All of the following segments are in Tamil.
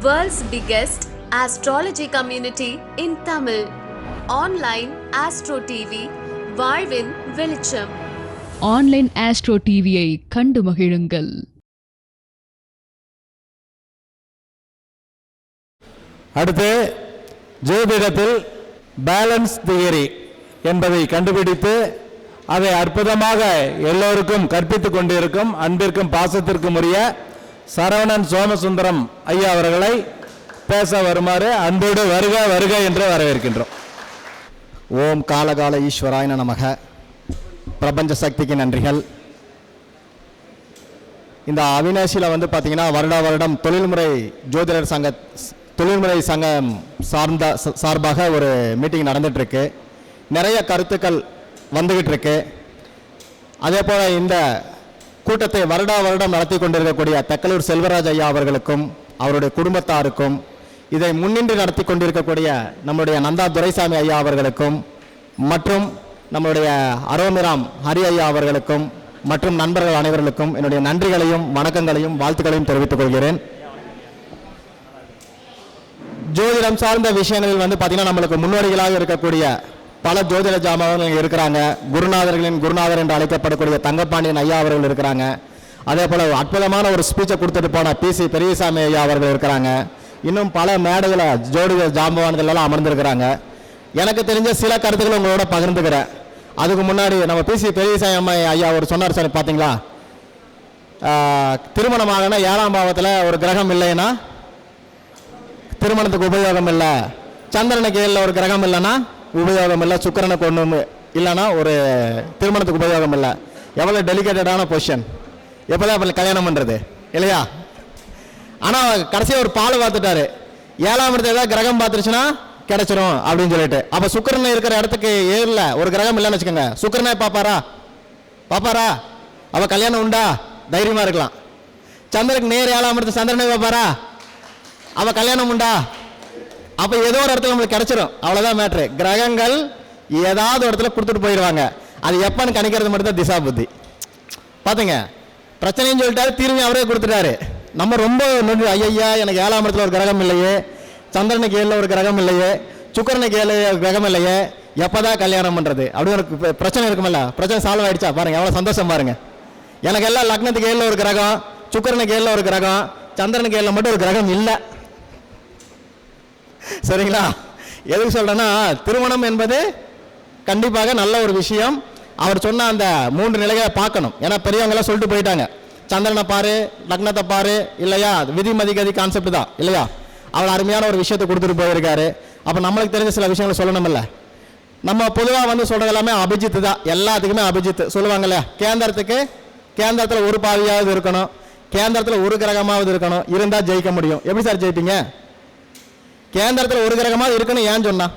World's biggest astrology community in Tamil. Online Astro TV, வாழ்வின் வெளிச்சம் ஆன்லைன் ஆஸ்ட்ரோ டிவியை கண்டு மகிழுங்கள் அடுத்து ஜோதிடத்தில் பேலன்ஸ் தியரி என்பதை கண்டுபிடித்து அதை அற்புதமாக எல்லோருக்கும் கற்பித்துக் கொண்டிருக்கும் அன்பிற்கும் பாசத்திற்கும் உரிய சரவணன் சோமசுந்தரம் ஐயா அவர்களை பேச வருமாறு அன்போடு வருக வருக என்று வரவேற்கின்றோம். ஓம் காலகால ஈஸ்வராயன நமக. பிரபஞ்ச சக்திக்கு நன்றிகள். இந்த அவினாசியில் வந்து பார்த்தீங்கன்னா வருடா வருடம் தொழில்முறை ஜோதிடர் சங்க தொழில்முறை சங்கம் சார்ந்த சார்பாக ஒரு மீட்டிங் நடந்துகிட்ருக்கு நிறைய கருத்துக்கள் வந்துகிட்டு இருக்கு அதே போல் இந்த கூட்டத்தை வருடா வருடம் நடத்தி கொண்டிருக்கக்கூடிய தக்கலூர் செல்வராஜ் ஐயா அவர்களுக்கும் அவருடைய குடும்பத்தாருக்கும் இதை முன்னின்று நடத்தி கொண்டிருக்கக்கூடிய நம்முடைய நந்தா துரைசாமி ஐயா அவர்களுக்கும் மற்றும் நம்முடைய அரோமிராம் ஹரி ஐயா அவர்களுக்கும் மற்றும் நண்பர்கள் அனைவர்களுக்கும் என்னுடைய நன்றிகளையும் வணக்கங்களையும் வாழ்த்துக்களையும் தெரிவித்துக் கொள்கிறேன். ஜோதிடம் சார்ந்த விஷயங்களில் வந்து பார்த்தீங்கன்னா நம்மளுக்கு முன்னோடிகளாக இருக்கக்கூடிய பல ஜோதிட ஜாமான்கள் இருக்கிறாங்க. குருநாதர்களின் குருநாதர் என்று அழைக்கப்படக்கூடிய தங்கப்பாண்டியன் ஐயா அவர்கள் இருக்கிறாங்க. அதே போல் அற்புதமான ஒரு ஸ்பீச்சை கொடுத்துட்டு போன பிசி பெரியசாமி ஐயா அவர்கள் இருக்கிறாங்க. இன்னும் பல மேடைகளை ஜோதிட ஜாம்பவான்கள் எல்லாம் அமர்ந்திருக்கிறாங்க. எனக்கு தெரிஞ்ச சில கருத்துக்களை உங்களோட பகிர்ந்துக்கிறேன். அதுக்கு முன்னாடி நம்ம பிசி பெரியசாமி அம்மா ஐயா அவர் சொன்னார் சார் பார்த்தீங்களா திருமணமாகனா ஏழாம் பாவத்தில் ஒரு கிரகம் இல்லைன்னா? திருமணத்துக்கு உபயோகம் இல்லை. சந்திரனுக்கு ஏழில் ஒரு கிரகம் இல்லைன்னா? உபயோகம் இல்லை சுக்கிரனுக்கு ஒன்று இல்லைன்னா ஒரு திருமணத்துக்கு உபயோகம் இல்லை எவ்வளோ டெலிகேட்டடான பொசிஷன் எப்போதான் அப்படி கல்யாணம் பண்ணுறது இல்லையா? ஆனால் கடைசியாக ஒரு பால் பார்த்துட்டாரு. ஏழாம் இடத்துல ஏதாவது கிரகம் பார்த்துருச்சுன்னா கிடைச்சிரும் அப்படின்னு சொல்லிட்டு. அப்போ சுக்கரன் இருக்கிற இடத்துக்கு ஏழில் ஒரு கிரகம் இல்லைன்னு வச்சுக்கோங்க. சுக்கரனே பார்ப்பாரா? பார்ப்பாரா? அவள் கல்யாணம் உண்டா? தைரியமாக இருக்கலாம். சந்திரனுக்கு நேர் ஏழாம் இடத்து சந்திரனே பார்ப்பாரா? அவள் கல்யாணம் உண்டா? அப்ப ஏதோ ஒரு இடத்துல நம்மளுக்கு கிடைச்சிரும். அவ்வளவுதான் மேட்ரு கிரகங்கள் ஏதாவது ஒரு இடத்துல கொடுத்துட்டு போயிடுவாங்க. அது எப்பன்னு கணிக்கிறது மட்டும் தான் திசா புத்தி. பாத்துங்க. பிரச்சனைன்னு சொல்லிட்டாரு தீர்வையும் அவரே கொடுத்துட்டாரு. நம்ம ரொம்ப நொண்டு ஐயா எனக்கு ஏழாம் இடத்துல ஒரு கிரகம் இல்லையே. சந்திரனுக்கு ஏழில் ஒரு கிரகம் இல்லையே. சுக்கரனுக்கு ஏழு கிரகம் இல்லையே. எப்போதான் கல்யாணம் பண்ணுறது அப்படி ஒரு பிரச்சனை இருக்குமில்ல? பிரச்சனை சால்வ் ஆயிடுச்சா? பாருங்க எவ்வளோ சந்தோஷம் பாருங்க. எனக்கு எல்லாம் லக்னத்துக்கு ஏழில் ஒரு கிரகம் சுக்கரனுக்கு ஏழில் ஒரு கிரகம் சந்திரனுக்கு ஏழில் மட்டும் ஒரு கிரகம் இல்லை. சரிங்களா? எதுக்கு சொல்றேன்னா திருமணம் என்பது கண்டிப்பாக நல்ல ஒரு விஷயம். அவர் சொன்ன அந்த மூன்று நிலைகளை பார்க்கணும். ஏன்னா பெரியவங்களாம் சொல்லிட்டு போயிட்டாங்க. சந்திரனை பாரு லக்னத்தை பாரு இல்லையா? அது விதி மதிகதி கான்செப்ட் தான் இல்லையா? அவர் அருமையான ஒரு விஷயத்தை கொடுத்துட்டு போயிருக்காரு. அப்போ நம்மளுக்கு தெரிஞ்ச சில விஷயங்களை சொல்லணும்ல நம்ம பொதுவாக வந்து சொல்கிறது எல்லாமே அபிஜித் தான். எல்லாத்துக்குமே அபிஜித் சொல்லுவாங்களே கேந்திரத்துக்கு கேந்திரத்தில் ஒரு பாவியாவது இருக்கணும். கேந்திரத்தில் ஒரு கிரகமாவது இருக்கணும். இருந்தால் ஜெயிக்க முடியும். எப்படி சார் ஜெயிப்பீங்க? கேந்திரத்தில் ஒரு கிரகமாக இருக்குன்னு ஏன் சொன்னான்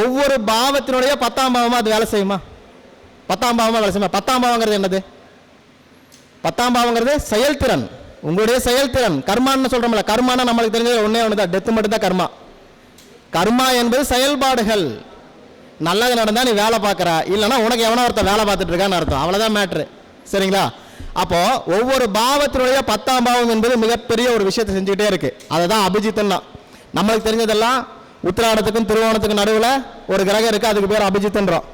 ஒவ்வொரு பாவத்தினுடைய பத்தாம் பாவமாக அது வேலை செய்யுமா? பத்தாம் பாவமாக வேலை செய்யுமா? பத்தாம் பாவங்கிறது என்னது? பத்தாம் பாவங்கிறது செயல்திறன். உங்களுடைய செயல்திறன். கர்மான்னு சொல்கிறோம்ல கர்மானா நம்மளுக்கு தெரிஞ்சது ஒன்றே ஒன்று தான் டெத்து மட்டும் தான் கர்மா. கர்மா என்பது செயல்பாடுகள். நல்லது நடந்தால் நீ வேலை பார்க்குற. இல்லைன்னா உனக்கு எவனோ ஒருத்தன் வேலை பார்த்துட்டு இருக்கான்னு அர்த்தம். அவ்வளோதான் மேட்ரு சரிங்களா? அப்போது ஒவ்வொரு பாவத்தினுடைய பத்தாம் பாவம் என்பது மிகப்பெரிய ஒரு விஷயத்தை செஞ்சுக்கிட்டே இருக்குது அதை தான் அபிஜித்தன்னா. நம்மளுக்கு தெரிஞ்சதெல்லாம் உத்திராடத்துக்கும் திருவோணத்துக்கும் நடுவில் ஒரு கிரகம் இருக்குது அதுக்கு பேர் அபிஜித்ன்றோம்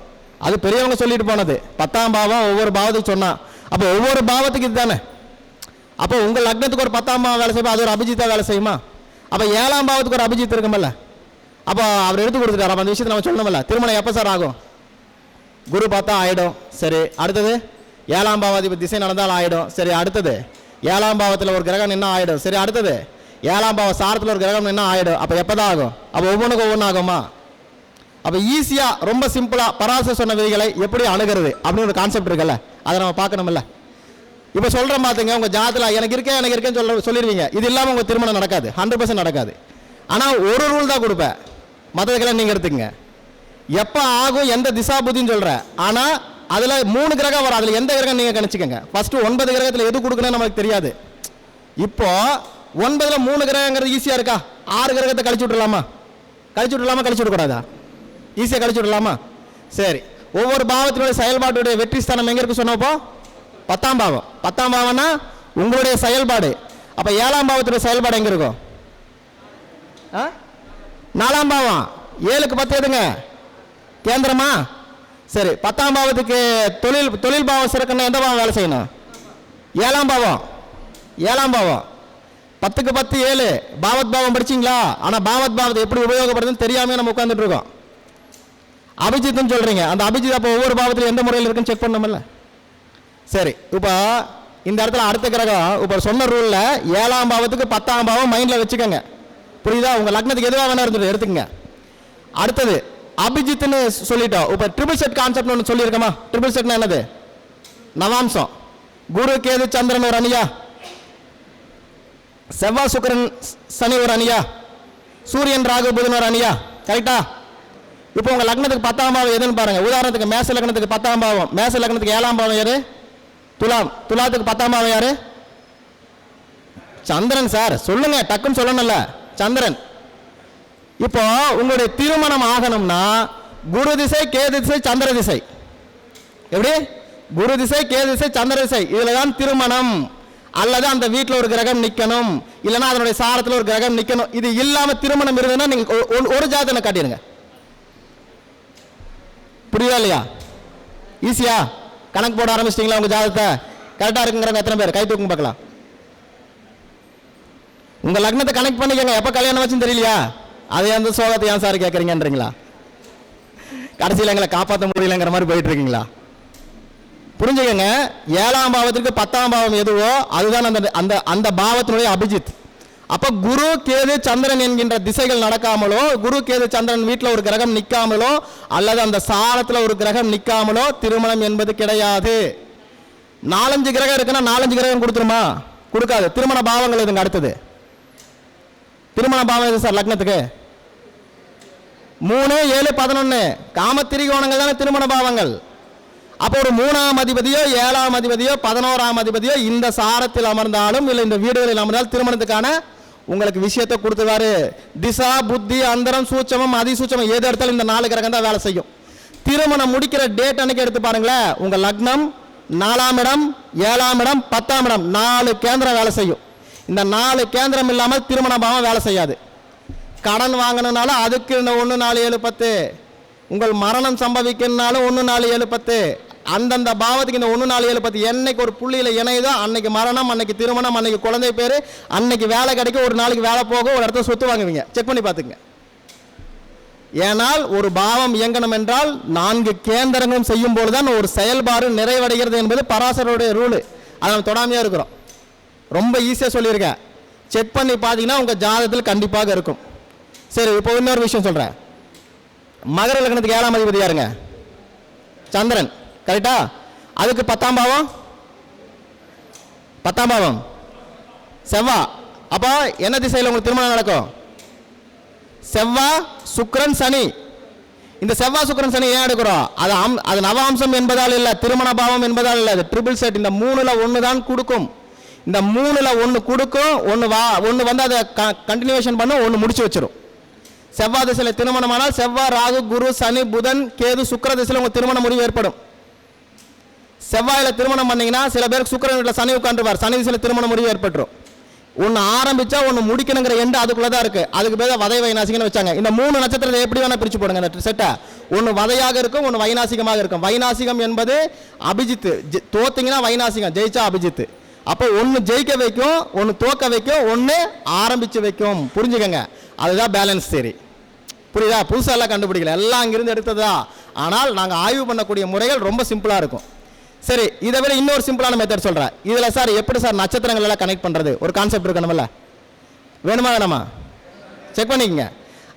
அது பெரியவங்க சொல்லிட்டு போனது. பத்தாம் பாவம் ஒவ்வொரு பாவத்துக்கு சொன்னான் அப்போ ஒவ்வொரு பாவத்துக்கு இதுதானே? அப்போ உங்கள் லக்னத்துக்கு ஒரு பத்தாம் பாவம் வேலை செய்யுமா? அது ஒரு அபிஜித்தா வேலை செய்யுமா? அப்போ ஏழாம் பாவத்துக்கு ஒரு அபிஜித் இருக்குமல்ல? அப்போ அவர் எடுத்து கொடுத்துட்டார். அப்போ அந்த விஷயத்தை நம்ம சொல்லணும்ல. திருமணம் எப்போ சார் ஆகும்? குரு பார்த்தா ஆகிடும் சரி அடுத்தது? ஏழாம் பாவாதிபதி திசை நடந்தால் ஆகிடும் சரி அடுத்தது? ஏழாம் பாவத்தில் ஒரு கிரகம் என்ன ஆகிடும் சரி அடுத்தது? ஏழாம் பாவ சாரத்தில் ஒரு கிரகம் என்ன ஆகிடும் அப்போ எப்போ தான் ஆகும்? அப்போ ஒவ்வொன்றுக்கும் ஒவ்வொன்று ஆகுமா? அப்போ ஈஸியாக ரொம்ப சிம்பிளாக பராசர் சொன்ன விதிகளை எப்படி அணுகிறது அப்படின்னு ஒரு கான்செப்ட் இருக்குல்ல. அதை நம்ம பார்க்கணும்ல. இப்போ சொல்கிற பார்த்துங்க உங்கள் ஜாதத்தில் எனக்கு இருக்கேன் எனக்கு இருக்கேன்னு சொல்ல சொல்லிடுவீங்க. இது இல்லாமல் உங்கள் திருமணம் நடக்காது. ஹண்ட்ரட் பர்சன்ட் நடக்காது. ஆனால் ஒரு ரூல் தான் கொடுப்பேன் மற்றதுக்கெல்லாம் நீங்கள் எடுத்துக்கங்க. எப்போ ஆகும் எந்த திசா புத்தின்னு சொல்கிறேன் ஆனால் அதில் மூணு கிரகம் வரும். அதில் எந்த கிரகம் நீங்கள் கணிச்சுக்கங்க. ஃபஸ்ட்டு ஒன்பது கிரகத்தில் எது கொடுக்கணும்னு நமக்கு தெரியாது. இப்போது ஒன்பதுல மூணு கிரகங்கிறது ஈஸியாக இருக்கா? ஆறு கிரகத்தை கழிச்சு விட்டுலாமா கழிச்சு விடலாமா கழிச்சு விடக்கூடாதா? ஈஸியாக கழிச்சு விடலாமா? சரி. ஒவ்வொரு பாவத்தினுடைய செயல்பாட்டுடைய வெற்றி ஸ்தானம் எங்கே இருக்கு சொன்னப்போ பத்தாம் பாவம். பத்தாம் பாவம்னா உங்களுடைய செயல்பாடு. அப்போ ஏழாம் பாவத்துடைய செயல்பாடு எங்கே இருக்கும்? ஆ? நாலாம் பாவம். ஏழுக்கு பத்து எதுங்க? கேந்திரமா? சரி. பத்தாம் பாவத்துக்கு தொழில் தொழில் பாவம் சிறக்குன்னா எந்த பாவம் வேலை செய்யணும்? ஏழாம் பாவம். ஏழாம் பாவம். பத்துக்கு பத்து ஏழு. பாவத் பாவம் படிச்சீங்களா? ஆனால் பாவத் பாவத்தை எப்படி உபயோகப்படுதுன்னு தெரியாமல் நம்ம உட்காந்துட்டு இருக்கோம் அபிஜித்னு சொல்கிறீங்க அந்த அபிஜித் அப்போ ஒவ்வொரு பாவத்தில் எந்த முறையில் இருக்குன்னு செக் பண்ணணும்ல? சரி இப்போ இந்த இடத்துல அடுத்த கிரகம் இப்போ சொன்ன ரூலில் ஏழாம் பாவத்துக்கு பத்தாம் பாவம் மைண்டில் வச்சுக்கோங்க. புரியுதா? உங்கள் லக்னத்துக்கு எதுவாக வேணா இருந்துட்டு எடுத்துக்கங்க. அடுத்தது அபிஜித்னு சொல்லிட்டோம். இப்போ ட்ரிபிள் செட் கான்செப்ட் ஒன்று சொல்லியிருக்கோமா? ட்ரிபிள் செட்னா என்னது? நவாம்சம். குரு கேது சந்திரன் ஒரு அணியா? செவ்வாய் சுக்கிரன் சனி ஒரு அணியா? சூரியன் ராகு புதன் ஒரு அணியா? கரெக்டா இப்போ உங்கள் லக்னத்துக்கு பத்தாம் பாவம் எதுன்னு பாருங்க. உதாரணத்துக்கு மேச லக்னத்துக்கு பத்தாம் பாவம். மேச லக்னத்துக்கு ஏழாம் பாவம் யாரு? துலாம். துலாத்துக்கு பத்தாம் பாவம் யாரு? சந்திரன் சார் சொல்லுங்க. டக்குன்னு சொல்லணும்ல. சந்திரன். இப்போ உங்களுடைய திருமணம் ஆகணும்னா குரு திசை கேது திசை சந்திர திசை. எப்படி? குரு திசை கேது திசை சந்திர திசை. இதுல தான் திருமணம். அல்லது அந்த வீட்டில் ஒரு கிரகம் நிற்கணும் இல்லைன்னா அதனுடைய சாரத்தில் ஒரு கிரகம் நிற்கணும் இது இல்லாமல் திருமணம் இருந்ததுன்னா நீங்கள் ஒரு ஜாதனை காட்டிடுங்க. புரியுதா இல்லையா? ஈஸியா கணக்கு போட ஆரம்பிச்சிட்டிங்களா உங்கள் ஜாதகத்தை? கரெக்டாக இருக்குங்கிறவங்க எத்தனை பேர்? கை தூக்கும் பார்க்கலாம். உங்கள் லக்னத்தை கனெக்ட் பண்ணிக்கங்க. எப்போ கல்யாணம் வச்சுன்னு தெரியலையா? அதை அந்த சோகத்தை ஏன் சார் கேட்குறீங்கன்றீங்களா கடைசியில் எங்களை காப்பாற்ற முடியலங்கிற மாதிரி போயிட்டு இருக்கீங்களா? புரிஞ்சுக்கங்க. ஏழாம் பாவத்திற்கு பத்தாம் பாவம் எதுவோ அதுதான் அந்த அந்த அந்த பாவத்தினுடைய அபிஜித். அப்போ குரு கேது சந்திரன் என்கின்ற திசைகள் நடக்காமலோ குரு கேது சந்திரன் வீட்டில் ஒரு கிரகம் நிற்காமலோ அல்லது அந்த சாரத்தில் ஒரு கிரகம் நிற்காமலோ திருமணம் என்பது கிடையாது. நாலஞ்சு கிரகம் இருக்குன்னா நாலஞ்சு கிரகம் கொடுத்துருமா? கொடுக்காது. திருமண பாவங்கள் இதுங்க அடுத்தது? திருமண பாவம் எது சார் லக்னத்துக்கு? மூணு ஏழு பதினொன்று காம திரிகோணங்கள் தானே திருமண பாவங்கள். அப்போ ஒரு மூணாம் அதிபதியோ ஏழாம் அதிபதியோ பதினோராம் அதிபதியோ இந்த சாரத்தில் அமர்ந்தாலும் இல்லை இந்த வீடுகளில் அமர்ந்தாலும் திருமணத்துக்கான உங்களுக்கு விஷயத்தை கொடுத்துருவாரு. திசா புத்தி அந்தரம் சூட்சமம் அதிசூச்சமம் எது எடுத்தாலும் இந்த நாலு கிரகம் தான் வேலை செய்யும். திருமணம் முடிக்கிற டேட் அன்னைக்கு எடுத்து பாருங்களேன். உங்கள் லக்னம் நாலாம் இடம் ஏழாம் இடம் பத்தாம் இடம் நாலு கேந்திரம் வேலை செய்யும். இந்த நாலு கேந்திரம் இல்லாமல் திருமண பாவம் வேலை செய்யாது. கடன் வாங்கினதுனால அதுக்கு இந்த ஒன்று நாலு ஏழு பத்து. உங்கள் மரணம் சம்பவிக்கணும்னாலும் ஒன்று நாலு ஏழு பத்து. அந்தந்த பாவத்துக்கு இந்த ஒன்று நாலு ஏழு பத்து என்னைக்கு ஒரு புள்ளியில் இணையுதோ அன்னைக்கு மரணம் அன்னைக்கு திருமணம் அன்னைக்கு குழந்தை பேர் அன்னைக்கு வேலை கிடைக்க ஒரு நாளைக்கு வேலை போகும் ஒரு இடத்துல சொத்து வாங்குவீங்க. செக் பண்ணி பார்த்துங்க ஏனால் ஒரு பாவம் இயங்கணும் என்றால் நான்கு கேந்திரங்களும் செய்யும் தான் ஒரு செயல்பாடு நிறைவடைகிறது என்பது பராசரோடைய ரூலு. அதை நம்ம தொடாமையாக இருக்கிறோம். ரொம்ப ஈஸியாக சொல்லியிருக்கேன். செக் பண்ணி பார்த்தீங்கன்னா உங்கள் ஜாதகத்தில் கண்டிப்பாக இருக்கும். சரி இப்போ இன்னொரு விஷயம் சொல்கிறேன் மகர லக்னத்துக்கு ஏழாம் அதிபதி யாருங்க சந்திரன் கரெக்டா அதுக்கு பத்தாம் பாவம்? பத்தாம் பாவம். செவ்வா. அப்போ என்ன திசையில் உங்களுக்கு திருமணம் நடக்கும்? செவ்வா சுக்ரன் சனி. இந்த செவ்வாய் சுக்கிரன் சனி ஏன் எடுக்கிறோம்? அது அம் அது நவாம்சம் என்பதால் இல்லை திருமண பாவம் என்பதால் இல்லை அது ட்ரிபிள் செட் இந்த மூணுல ஒன்று தான் கொடுக்கும். இந்த மூணில் ஒன்று கொடுக்கும் ஒன்று வா ஒன்று வந்து அதை க கண்டினியூஷன் பண்ணும் ஒன்று முடிச்சு வச்சிரும். செவ்வாய் திசையில் திருமணமானால் செவ்வாய் ராகு குரு சனி புதன் கேது சுக்கிர திசையில் உங்கள் திருமண முடிவு ஏற்படும். செவ்வாயில் திருமணம் பண்ணீங்கன்னா சில பேருக்கு சுக்கிரன் வீட்டில் சனி உட்காந்துருவார் சனி திசையில் திருமண முடிவு ஏற்பட்டுரும். ஒன்று ஆரம்பிச்சா ஒன்று முடிக்கணுங்கிற எண்டு அதுக்குள்ளே தான் இருக்குது அதுக்கு பேர் வதை வைநாசிகம்னு வச்சாங்க. இந்த மூணு நட்சத்திரத்தை எப்படி வேணால் பிரித்து போடுங்க இந்த செட்டை ஒன்று வதையாக இருக்கும் ஒன்று வைநாசிகமாக இருக்கும். வைநாசிகம் என்பது அபிஜித்து. ஜெ- தோத்தீங்கன்னா வைநாசிகம் ஜெயிச்சா அபிஜித்து. அப்போ ஒன்று ஜெயிக்க வைக்கும் ஒன்று தோக்க வைக்கும் ஒன்று ஆரம்பித்து வைக்கும். புரிஞ்சுக்கங்க. அதுதான் பேலன்ஸ் சரி புரியுதா? புதுசாக எல்லாம் கண்டுபிடிக்கல. எல்லாம் அங்கிருந்து எடுத்ததா? ஆனால் நாங்கள் ஆய்வு பண்ணக்கூடிய முறைகள் ரொம்ப சிம்பிளாக இருக்கும். சரி இதை விட இன்னொரு சிம்பிளான மெத்தட் சொல்கிறேன் இதில் சார் எப்படி சார் நட்சத்திரங்கள் எல்லாம் கனெக்ட் பண்ணுறது ஒரு கான்செப்ட் இருக்கணும்ல. வேணுமா வேணாமா? செக் பண்ணிக்கங்க.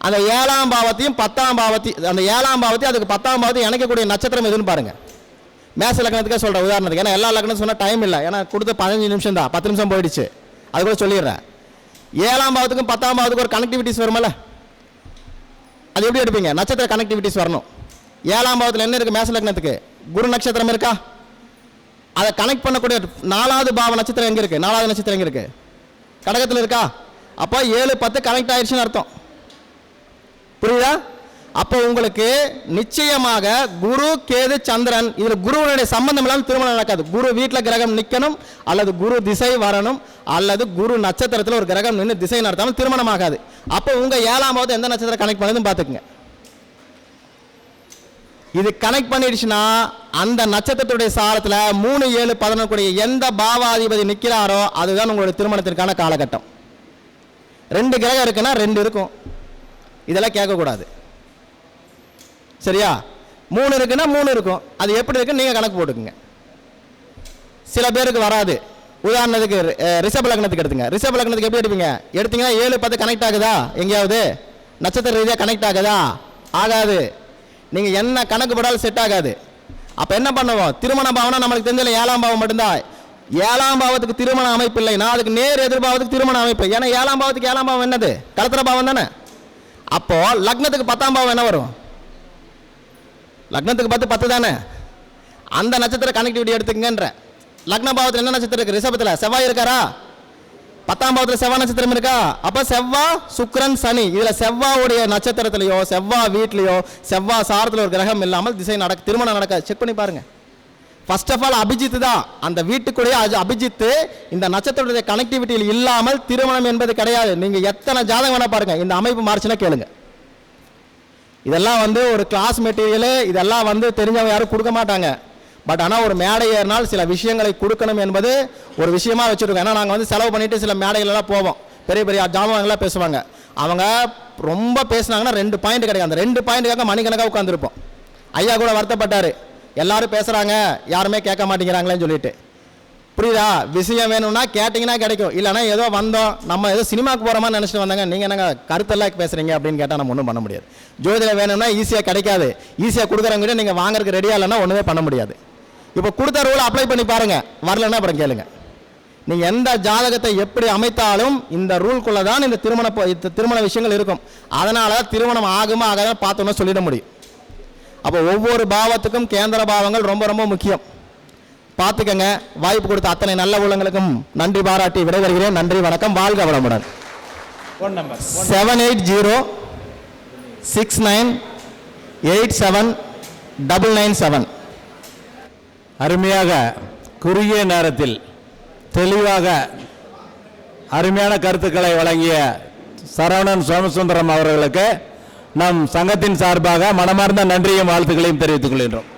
அந்த ஏழாம் பாவத்தையும் பத்தாம் பாவத்தையும் அந்த ஏழாம் பாவத்தையும் அதுக்கு பத்தாம் பாவத்தையும் இணைக்கக்கூடிய நட்சத்திரம் எதுன்னு பாருங்கள் மேச லக்னத்துக்கே சொல்கிறேன் உதாரணத்துக்கு. ஏன்னா எல்லா லக்னம் சொன்னால் டைம் இல்லை. ஏன்னா கொடுத்த பதினஞ்சு நிமிஷம் தான். பத்து நிமிஷம் போயிடுச்சு. அது கூட சொல்லிடுறேன். ஏழாம் பாவத்துக்கும் பத்தாம் பாவத்துக்கும் ஒரு கனெக்டிவிட்டிஸ் வருமல்ல? அது எப்படி எடுப்பீங்க? நட்சத்திர கனெக்டிவிட்டிஸ் வரணும். ஏழாம் பாவத்தில் என்ன இருக்குது மேச லக்னத்துக்கு. குரு நட்சத்திரம் இருக்கா? அதை கனெக்ட் பண்ணக்கூடிய நாலாவது பாவ நட்சத்திரம் எங்கே இருக்குது நாலாவது நட்சத்திரம் எங்கே இருக்குது கடகத்தில் இருக்கா? அப்போ ஏழு பத்து கனெக்ட் ஆயிடுச்சுன்னு அர்த்தம். புரியுதா? அப்போ உங்களுக்கு நிச்சயமாக குரு கேது சந்திரன் இதில் குருவனுடைய சம்பந்தம் இல்லாமல் திருமணம் நடக்காது. குரு வீட்டில் கிரகம் நிற்கணும் அல்லது குரு திசை வரணும் அல்லது குரு நட்சத்திரத்தில் ஒரு கிரகம் நின்று திசை நடத்தாமல் திருமணம் ஆகாது. அப்போ உங்கள் ஏழாம் எந்த நட்சத்திரம் கனெக்ட் பண்ணுதுன்னு பார்த்துக்குங்க. இது கனெக்ட் பண்ணிடுச்சுன்னா அந்த நட்சத்திரத்துடைய சாரத்தில் மூணு ஏழு பதினொன்று கூடிய எந்த பாவாதிபதி நிற்கிறாரோ அதுதான் உங்களுடைய திருமணத்திற்கான காலகட்டம். ரெண்டு கிரகம் இருக்குன்னா ரெண்டு இருக்கும். இதெல்லாம் கேட்கக்கூடாது. சரியா? மூணு இருக்குன்னா மூணு இருக்கும். அது எப்படி இருக்குன்னு நீங்கள் கணக்கு போட்டுக்குங்க. சில பேருக்கு வராது. உதாரணத்துக்கு அஹ், ரிஷப லக்னத்துக்கு எடுத்துங்க. ரிஷப லக்னத்துக்கு எப்படி எடுப்பீங்க? எடுத்தீங்கன்னா ஏழு பத்து கனெக்ட் ஆகுதா? எங்கேயாவது? நட்சத்திர ரீதியாக கனெக்ட் ஆகுதா? ஆகாது. நீங்கள் என்ன கணக்கு போடாலும் செட் ஆகாது. அப்போ என்ன பண்ணுவோம்? திருமண பாவம்னா நம்மளுக்கு தெரிஞ்சல ஏழாம் பாவம் மட்டும்தான். ஏழாம் பாவத்துக்கு திருமண அமைப்பு இல்லைன்னா அதுக்கு நேர் எதிர்பாவத்துக்கு திருமண அமைப்பு ஏன்னா ஏழாம் பாவத்துக்கு ஏழாம் பாவம் என்னது? கலத்திர பாவம் தானே? அப்போது லக்னத்துக்கு பத்தாம் பாவம் என்ன வரும்? லக்னத்துக்கு பார்த்து பத்து தானே? அந்த நட்சத்திர கனெக்டிவிட்டி எடுத்துக்கங்கன்ற. லக்ன பாவத்தில் என்ன நட்சத்திரம் இருக்கு? ரிஷபத்தில். செவ்வாய் இருக்காரா? பத்தாம் பாவத்தில் செவ்வாய் நட்சத்திரம் இருக்கா? அப்போ செவ்வாய் சுக்ரன் சனி. இதில் செவ்வாவுடைய நட்சத்திரத்திலையோ செவ்வாய் வீட்லையோ செவ்வாய் சாரத்தில் ஒரு கிரகம் இல்லாமல் திசை நடக்க திருமணம் நடக்க செக் பண்ணி பாருங்க. ஃபர்ஸ்ட் ஆஃப் ஆல் அபிஜித் தான். அந்த வீட்டுக்குடைய அஜ- அபிஜித்து இந்த நட்சத்திரத்துடைய கனெக்டிவிட்டியில் இல்லாமல் திருமணம் என்பது கிடையாது. நீங்கள் எத்தனை ஜாதகம் வேணால் பாருங்கள் இந்த அமைப்பு மாறுச்சுன்னா கேளுங்க. இதெல்லாம் வந்து ஒரு கிளாஸ் மெட்டீரியலு இதெல்லாம் வந்து தெரிஞ்சவங்க யாரும் கொடுக்க மாட்டாங்க. பட் ஆனால் ஒரு மேடை ஏறினால் சில விஷயங்களை கொடுக்கணும் என்பது ஒரு விஷயமா வச்சுருக்கோம். ஏன்னா நாங்கள் வந்து செலவு பண்ணிவிட்டு சில மேடைகளெல்லாம் போவோம். பெரிய பெரிய ஜாமான்கள்லாம் பேசுவாங்க. அவங்க ரொம்ப பேசுனாங்கன்னா ரெண்டு பாயிண்ட் கிடைக்கும். அந்த ரெண்டு பாயிண்ட்டுக்காக மணிக்கணக்காக உட்காந்துருப்போம் ஐயா கூட வருத்தப்பட்டார். எல்லாரும் பேசுகிறாங்க யாருமே கேட்க மாட்டேங்கிறாங்களேன்னு சொல்லிட்டு. புரியுதா? விஷயம் வேணும்னா கேட்டிங்கன்னா கிடைக்கும். இல்லைன்னா ஏதோ வந்தோம். நம்ம ஏதோ சினிமாவுக்கு போகிற மாதிரி நினச்சிட்டு வந்தாங்க. நீங்கள் என்னங்க கருத்தெல்லாம் பேசுகிறீங்க அப்படின்னு கேட்டால் நம்ம ஒன்றும் பண்ண முடியாது. ஜோதிடம் வேணும்னா ஈஸியாக கிடைக்காது. ஈஸியாக கொடுக்குறவங்க நீங்கள் வாங்குறதுக்கு ரெடியாக இல்லைன்னா ஒன்றுமே பண்ண முடியாது. இப்போ கொடுத்த ரூலை அப்ளை பண்ணி பாருங்கள் வரலன்னா அப்புறம் கேளுங்க. நீங்கள் எந்த ஜாதகத்தை எப்படி அமைத்தாலும் இந்த ரூல்குள்ளே தான் இந்த திருமண திருமண விஷயங்கள் இருக்கும். அதனால திருமணம் ஆகுமா ஆகாதான் பார்த்தோன்னா சொல்லிட முடியும். அப்போ ஒவ்வொரு பாவத்துக்கும் கேந்திர பாவங்கள் ரொம்ப ரொம்ப முக்கியம். பார்த்துக்கங்க. வாய்ப்பு கொடுத்த அத்தனை நல்ல உள்ளங்களுக்கும் நன்றி பாராட்டி விடைபெறுகிறேன். நன்றி வணக்கம். வாழ்க வளமுடன். Seven eight zero six nine eight seven double nine seven அருமையாக குறுகிய நேரத்தில் தெளிவாக அருமையான கருத்துக்களை வழங்கிய சரவணன் சோமசுந்தரம் அவர்களுக்கு நம் சங்கத்தின் சார்பாக மனமார்ந்த நன்றியும் வாழ்த்துக்களையும் தெரிவித்துக் கொள்கின்றோம்.